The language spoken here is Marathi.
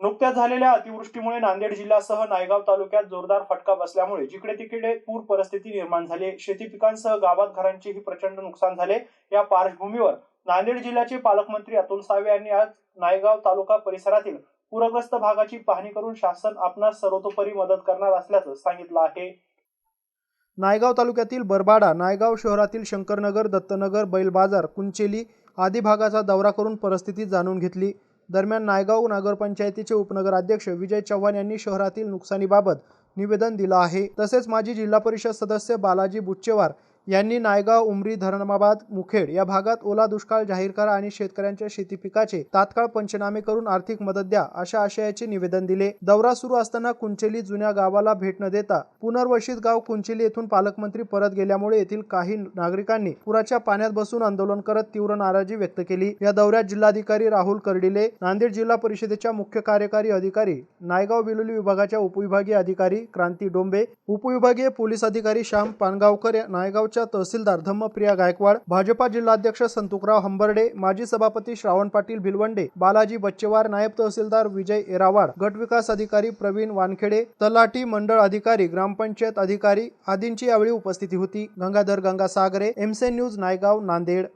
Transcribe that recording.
नुकत्याच झालेल्या अतिवृष्टीमुळे नांदेड जिल्ह्यासह नायगाव तालुक्यात जोरदार फटका बसल्यामुळे जिकडे तिकडे पूर परिस्थिती निर्माण झाली शेती पिकांसह गावात घरांचेही प्रचंड नुकसान झाले या पार्श्वभूमीवर नांदेड जिल्ह्याचे पालकमंत्री अतुल सावे यांनी आज नायगाव तालुका परिसरातील पूरग्रस्त भागाची पाहणी करून शासन आपणास सर्वतोपरी मदत करणार असल्याचं सांगितलं आहे. नायगाव तालुक्यातील बरबाडा नायगाव शहरातील शंकरनगर दत्तनगर बैल बाजार कुंचेली आदी भागाचा दौरा करून परिस्थिती जाणून घेतली. दरम्यान नायगाव नगरपंचायतीचे उपनगराध्यक्ष विजय चव्हाण यांनी शहरातील नुकसानीबाबत निवेदन दिलं आहे. तसेच माजी जिल्हा परिषद सदस्य बालाजी बुच्चेवार यांनी नायगाव उमरी धर्माबाद मुखेड या भागात ओला दुष्काळ जाहीर करा आणि शेतकऱ्यांच्या शेती पिकाचे तात्काळ पंचनामे करून आर्थिक मदत द्या अशा आशयाचे निवेदन दिले. दौरा सुरू असताना कुंचेली जुन्या गावाला भेट न देता पुनर्वसित गाव कुंचेली येथून पालकमंत्री परत गेल्यामुळे येथील काही नागरिकांनी पुराच्या पाण्यात बसून आंदोलन करत तीव्र नाराजी व्यक्त केली. या दौऱ्यात जिल्हाधिकारी राहुल कर्डिले नांदेड जिल्हा परिषदेच्या मुख्य कार्यकारी अधिकारी नायगाव बिलोली विभागाच्या उपविभागीय अधिकारी क्रांती डोंबे उपविभागीय पोलीस अधिकारी श्याम पानगावकर नायगाव नायगावच्या तहसीलदार धम्मप्रिया गायकवाड भाजपा जिल्हाध्यक्ष संतुकराव हंबर्डे माजी सभापती श्रावण पाटील भिलवंडे बालाजी बच्चेवार नायब तहसीलदार विजय एरावाड गट विकास अधिकारी प्रवीण वानखेडे तलाठी मंडळ अधिकारी ग्रामपंचायत अधिकारी आदींची यावेळी उपस्थिती होती. गंगाधर गंगासागरे एमसे न्यूज नायगाव नांदेड.